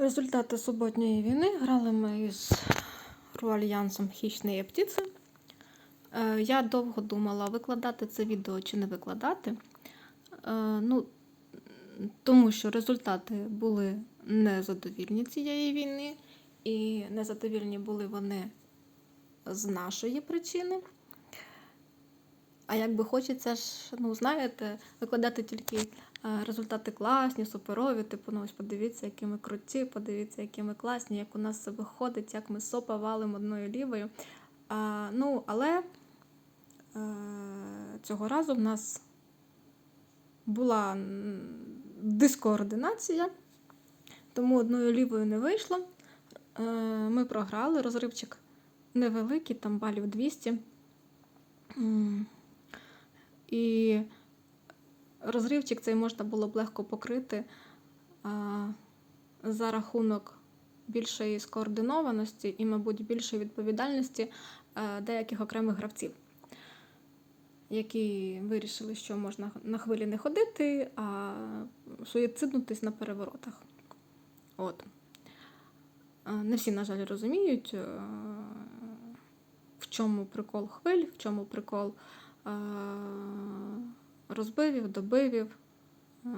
Результати суботньої війни грали ми із Руальянсом Хищні птиці. Е, Я довго думала, викладати це відео чи не викладати. Е, Ну, тому що результати були незадовільні цієї війни, і незадовільні були вони з нашої причини. А якби хочеться ж, ну знаєте, викладати тільки результати класні, суперові, типу, ну ось подивіться, які ми круті, подивіться, які ми класні, як у нас все виходить, як ми сопа валимо одною лівою. А, ну, але е, цього разу в нас була дискоординація, тому одною лівою не вийшло. Е, ми програли, розривчик невеликий, там балів 200. І розривчик цей можна було б легко покрити за рахунок більшої скоординованості і, мабуть, більшої відповідальності деяких окремих гравців, які вирішили, що можна на хвилі не ходити, а суїциднутись на переворотах. От. Не всі, на жаль, розуміють, в чому прикол хвиль, в чому прикол розбивів, добивів, е,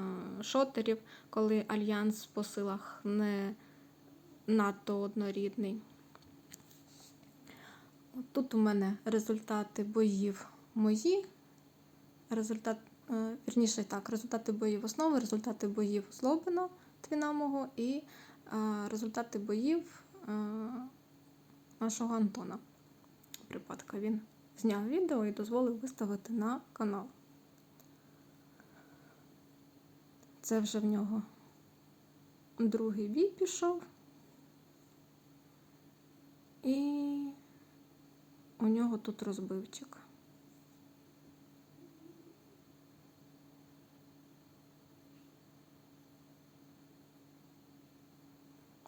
шотерів, коли альянс по силах не надто однорідний. Тут у мене результати боїв мої. Результат, е, вірніше так, результати боїв основи, результати боїв Злобина, твіна мого, і е, результати боїв нашого Антона. Припадка він зняв відео і дозволив виставити на канал. Це вже в нього другий бій пішов. І у нього тут розбивчик.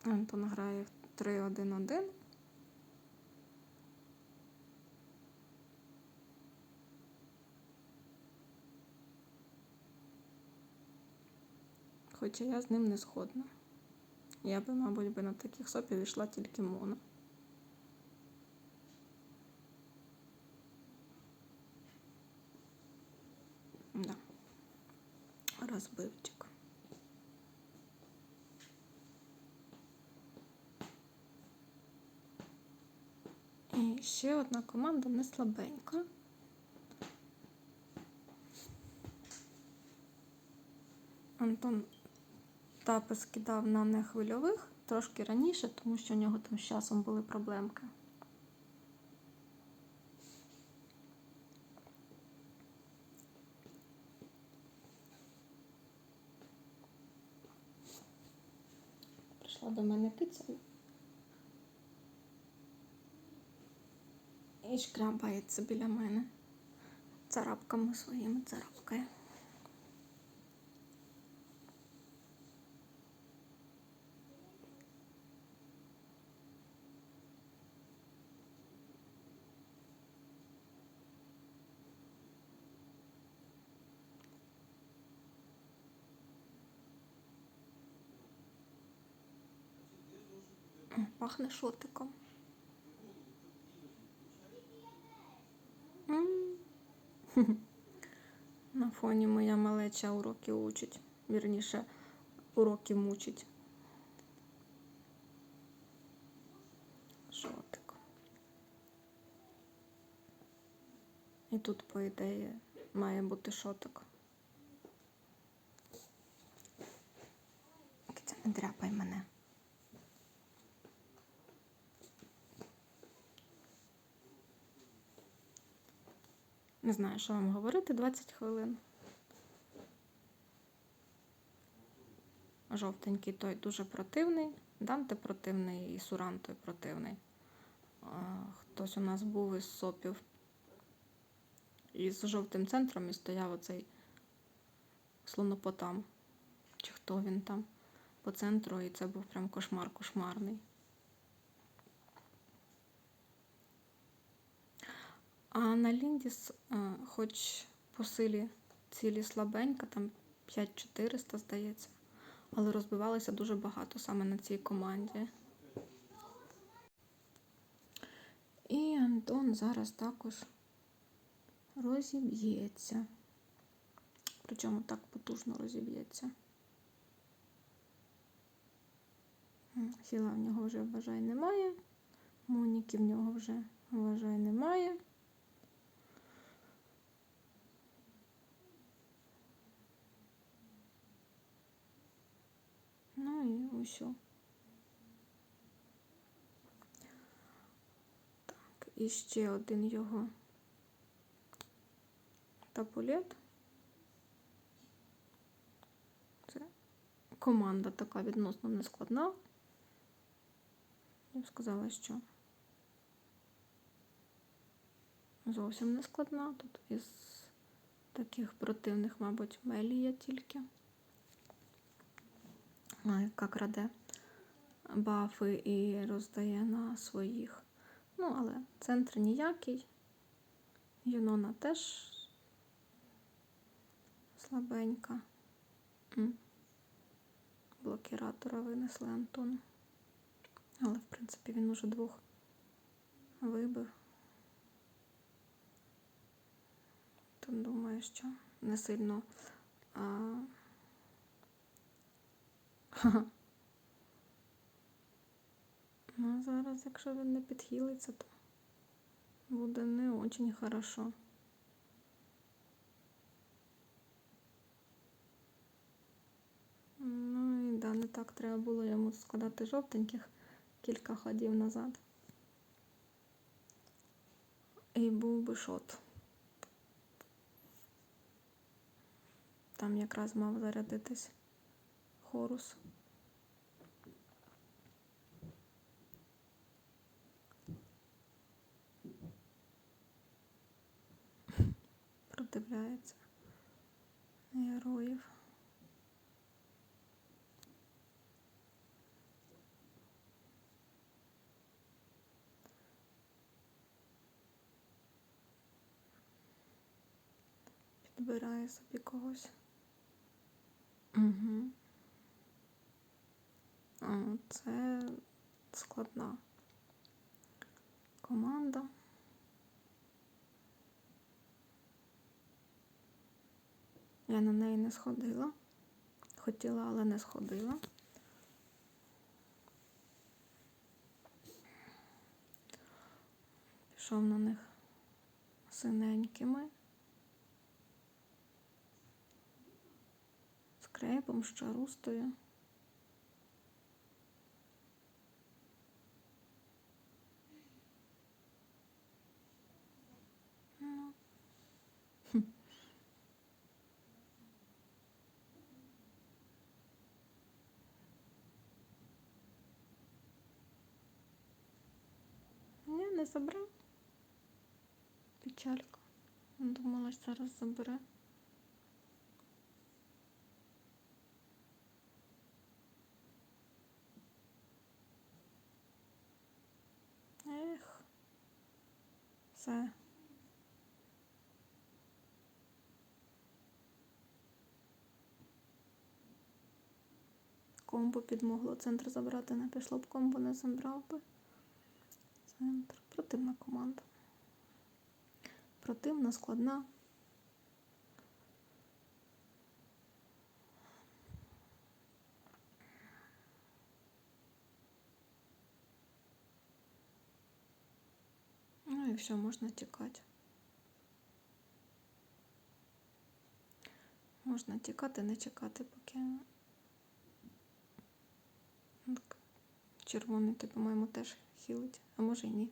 Антон грає в 3-1-1. Хоча я з ним не згодна. Я би, мабуть, би на таких сопів йшла тільки моно. Да. Розбивчик. І ще одна команда не слабенька. Антон тапи скидав на нехвильових трошки раніше, тому що у нього там з часом були проблемки. Прийшла до мене киця і шкрябається біля мене. Царапками своїми царапкає. Пахне шотиком. На фоні моя малеча уроки учить. Вірніше, уроки мучить. Шотик. І тут, по ідеї, має бути шотик. Киця, не дряпай мене. Не знаю, що вам говорити 20 хвилин. Жовтенький той дуже противний. Данте противний і Суран той противний. Хтось у нас був із сопів із жовтим центром і стояв оцей слонопотам. Чи хто він там по центру, і це був прям кошмар кошмарний. А на Ліндіс, е, хоч по силі цілі слабенька, там 5400, здається, але розбивалися дуже багато саме на цій команді. І Антон зараз також розіб'ється. Причому так потужно розіб'ється. Сіла в нього вже вважай немає. Моніки в нього вже вважай немає. І. Так, і ще один його табулет. Це команда така відносно нескладна. Я б сказала, що зовсім не складна. Тут із таких противних, мабуть, Мелія тільки. А, яка краде бафи і роздає на своїх. Ну, але центр ніякий. Юнона теж слабенька. Блокіратора винесли Антону. Але, в принципі, він уже двох вибив. То думаю, що не сильно. А... Ну, зараз, якщо він не підхилиться, то буде не очень хорошо. Ну і да, не так треба було йому складати жовтеньких кілька ходів назад. І був би шот. Там якраз мав зарядитись хорус. Продивляється героїв. Підбирає собі когось. Угу. Це складна команда. Я на неї не сходила. Хотіла, але не сходила. Пішов на них синенькими. З крейпом, з чарустою. Ну. Хм. Ні, не забрав. Печалька. Думала, що зараз забере. Ех. Все. Комбо підмогло центр забрати, не пішло б комбо, не забрав би. Центр. Противна команда. Противна, складна. Ну і все, можна тікати. Можна тікати, не чекати, поки. Червоний, ти, по-моєму, теж хілить, а може і ні.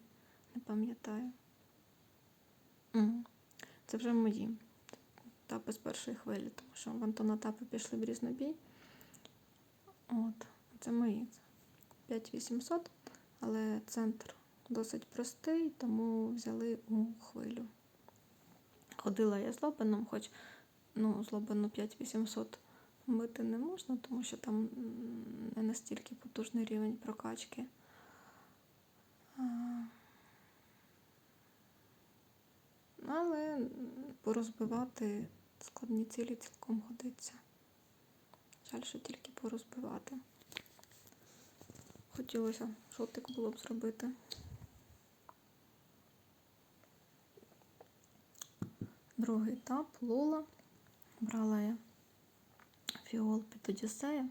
Не пам'ятаю. Це вже мої тапи з першої хвилі, тому що в Антона тапи пішли в різнобій. От, це мої. 5800, але центр досить простий, тому взяли у хвилю. Ходила я з лобаном, хоч ну, з лобану 5800 бити не можна, тому що там не настільки потужний рівень прокачки. А, Але порозбивати складні цілі цілком годиться. Жаль, що тільки порозбивати. Хотілося шотик було б зробити. Другий етап Лола. Брала я фіол під Одіссея,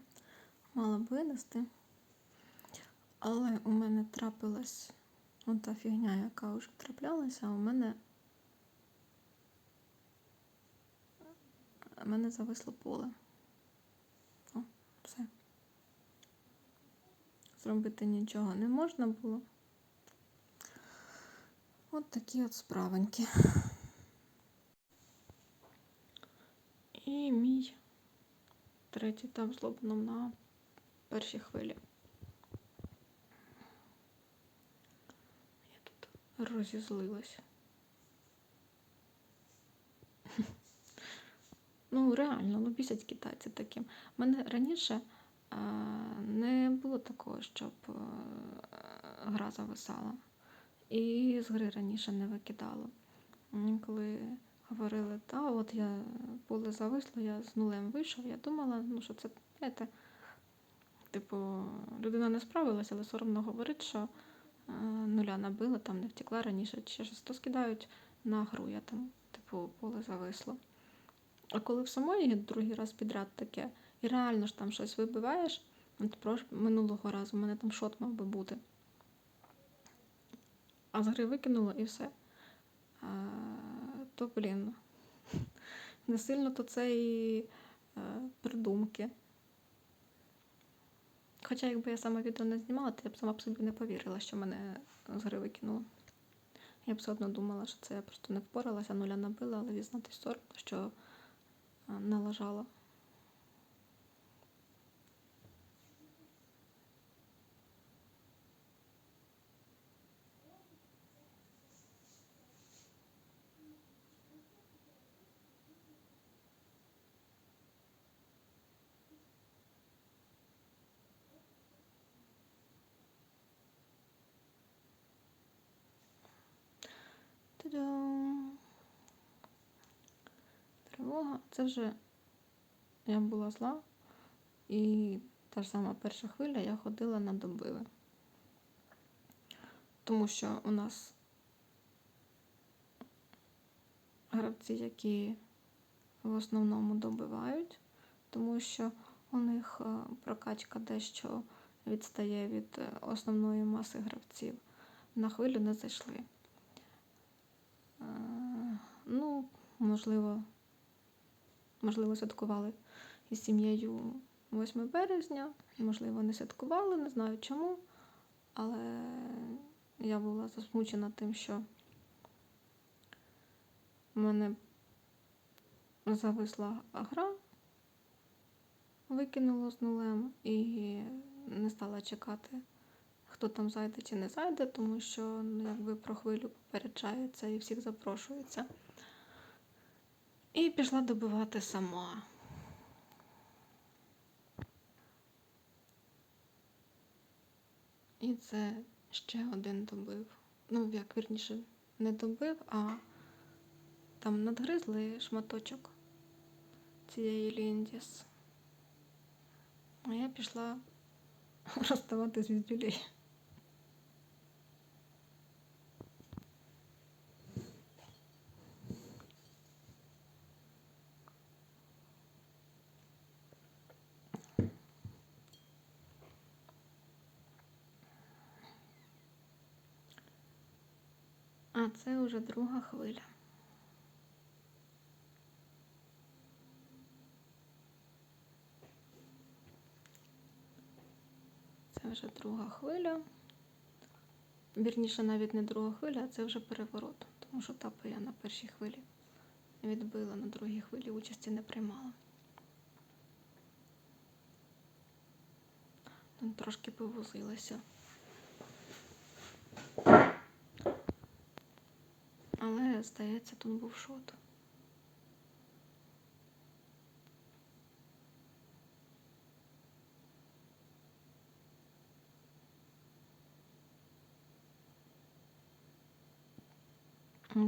мала б винести. Але у мене трапилась ота фігня, яка вже траплялася, а у мене у мене зависло поле. О, все. Зробити нічого не можна було. От такі от справеньки. І мій третій етап злоблено на першій хвилі. Я тут розізлилась. Реально, ну бісять китайці таким. У мене раніше а, не було такого, щоб а, гра зависала. І з гри раніше не викидало. Коли говорили, та от я поле зависло, я з нулем вийшов, я думала, ну що це, знаєте, типу, людина не справилася, але соромно говорить, що е, нуля набила, там не втекла раніше, чи щось то скидають на гру, я там, типу, поле зависло. А коли в самої другий раз підряд таке, і реально ж там щось вибиваєш, от прош... минулого разу в мене там шот мав би бути. А з гри викинуло і все. А, то, блін, не сильно то це і е, придумки. Хоча, якби я саме відео не знімала, то я б сама б собі не повірила, що мене з гри викинуло. Я б все одно думала, що це я просто не впоралася, нуля набила, але візнатись соромно, що налажала. Та-дам! Тривога. Це вже я була зла, і та ж сама перша хвиля я ходила на добиви. Тому що у нас гравці, які в основному добивають, тому що у них е, прокачка дещо відстає від е, основної маси гравців. На хвилю не зайшли. Е, Ну, можливо, можливо, святкували із сім'єю 8 березня, можливо, не святкували, не знаю чому. Але я була засмучена тим, що в мене зависла гра, викинуло з нулем і не стала чекати, хто там зайде чи не зайде, тому що ну, якби про хвилю попереджається і всіх запрошується. І пішла добивати сама. І це ще один добив. Ну, як вірніше, не добив, а там надгризли шматочок цієї ліндіс. А я пішла розставати звіздюлей. А це вже друга хвиля. Це вже друга хвиля. Вірніше, навіть не друга хвиля, а це вже переворот. Тому що тапи я на першій хвилі відбила, на другій хвилі участі не приймала. Трошки повозилася. Але, здається, тут був шот.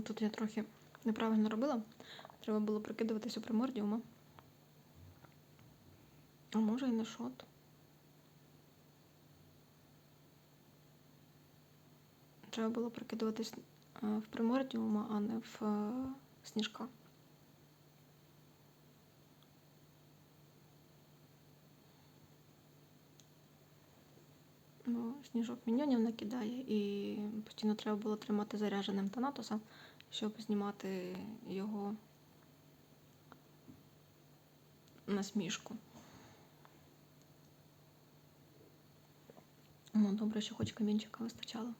Тут я трохи неправильно робила. Треба було прикидуватись у примордіума. А може і не шот. Треба було прикидуватись в примордіума, а не в е, сніжка. Ну, сніжок міньйонів накидає, і постійно треба було тримати зарядженим Танатоса, щоб знімати його насмішку. Ну, добре, що хоч камінчика вистачало.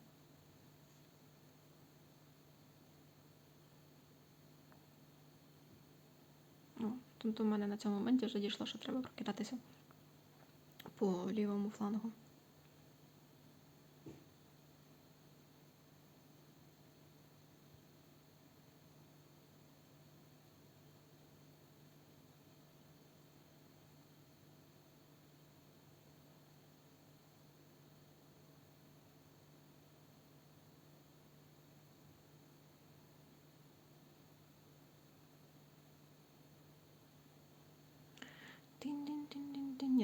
Ну, в мене на цьому моменті вже дійшло, що треба прокидатися по лівому флангу.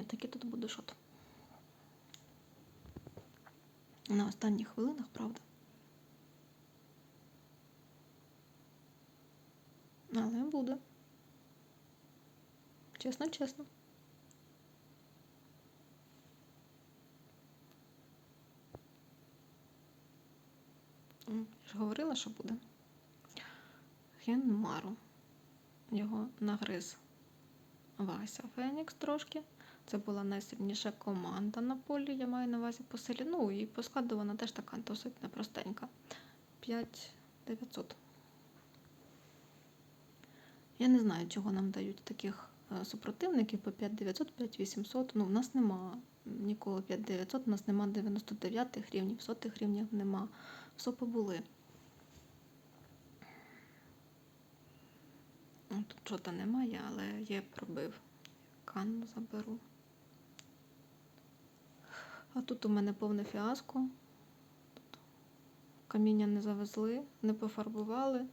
Таки тут буде шот. На останніх хвилинах, правда. Але буде. Чесно, чесно. Я ж говорила, що буде. Хенмару. Його нагриз Вася Фенікс трошки. Це була найсильніша команда на полі, я маю на увазі по силі. Ну і по складу вона теж така досить непростенька. 5900. Я не знаю, чого нам дають таких е, супротивників по 5900, 5800. Ну, в нас нема ніколи 5900, у нас нема 99-х рівнів, сотих рівнів нема. Сопи були. Ну, Тут чого немає, але є пробив. Канну заберу. А тут у мене повне фіаско. Каміння не завезли, не пофарбували.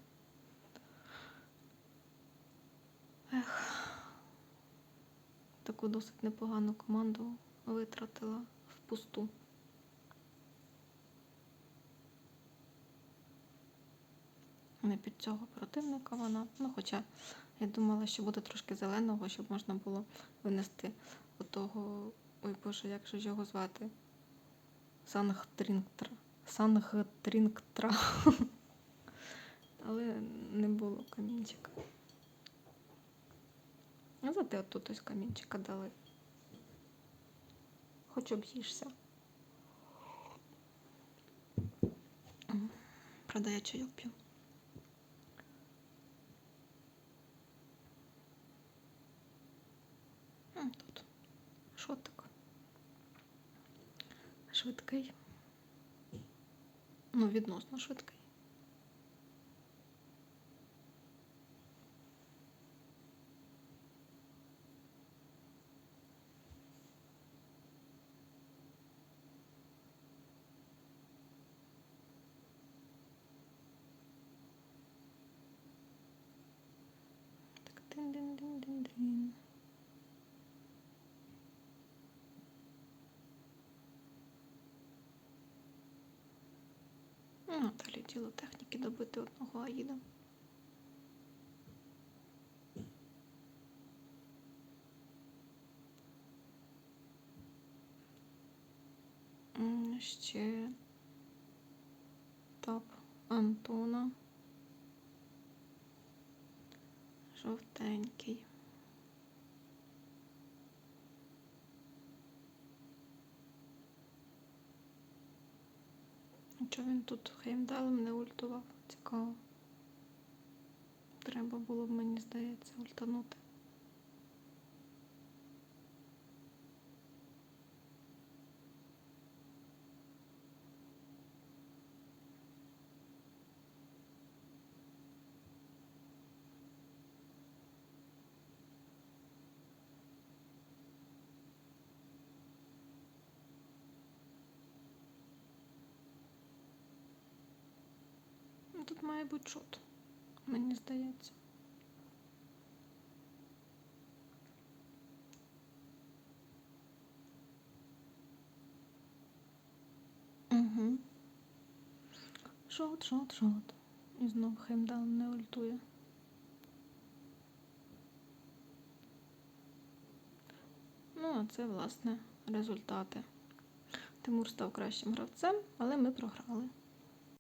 Ех, таку досить непогану команду витратила впусту. Не під цього противника вона. Ну, хоча я думала, що буде трошки зеленого, щоб можна було винести отого. Ой Боже, як же його звати? Сангтрінктра. Сангтрінктра. Але не було камінчика. А зате отут ось камінчика дали. Хоч об'їшся. Правда, я чайок п'ю. Швидкий. Ну, відносно швидкий. Ну, далі діло техніки добити одного аїда. Ще тап Антона. Жовтенький. Чого він тут хеймдалем не ультував? Цікаво. Треба було б, мені здається, ультанути. має бути шот, мені здається. Угу. Шот, шот, шот. І знову Хеймдал не ультує. Ну, а це, власне, результати. Тимур став кращим гравцем, але ми програли.